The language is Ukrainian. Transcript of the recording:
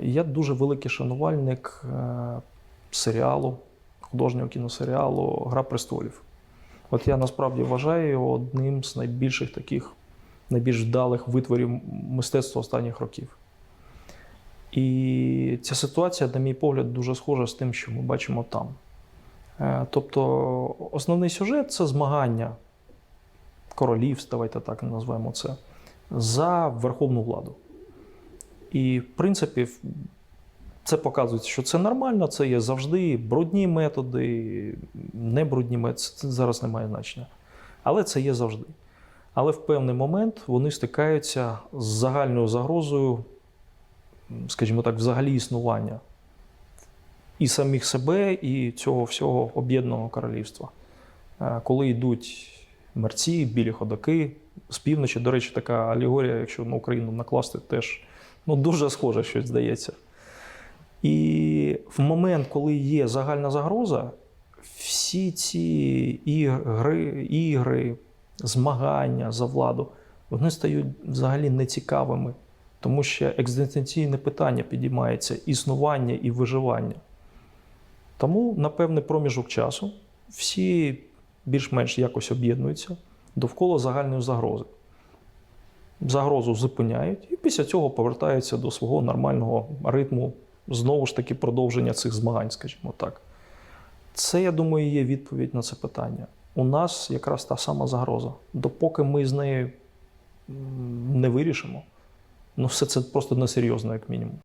Я дуже великий шанувальник е, серіалу, художнього кіносеріалу Гра престолів. От я насправді вважаю його одним з найбільших таких, найбільш вдалих витворів мистецтва останніх років. І ця ситуація, на мій погляд, дуже схожа з тим, що ми бачимо там. Е, Тобто, основний сюжет це змагання королів, давайте так назвемо це, за верховну владу. І, в принципі, це показує, що це нормально, це є завжди брудні методи, не брудні методи, це зараз не має значення. Але це є завжди. Але в певний момент вони стикаються з загальною загрозою, скажімо так, взагалі існування і самих себе, і цього всього об'єднаного королівства. Е, Коли йдуть мерці, білі ходаки з півночі, до речі, така алегорія, якщо на Україну накласти, теж ну, дуже схоже щось здається. І в момент, коли є загальна загроза, всі ці ігри, ігри, змагання за владу, вони стають взагалі нецікавими, тому що екзистенційне питання підіймається існування і виживання. Тому на певний проміжок часу всі більш-менш якось об'єднуються довкола загальної загрози. Загрозу зупиняють і після цього повертаються до свого нормального ритму, знову ж таки, продовження цих змагань, скажімо так. Це, я думаю, є відповідь на це питання. У нас якраз та сама загроза. Допоки ми з нею не вирішимо, ну все це просто несерйозно, як мінімум.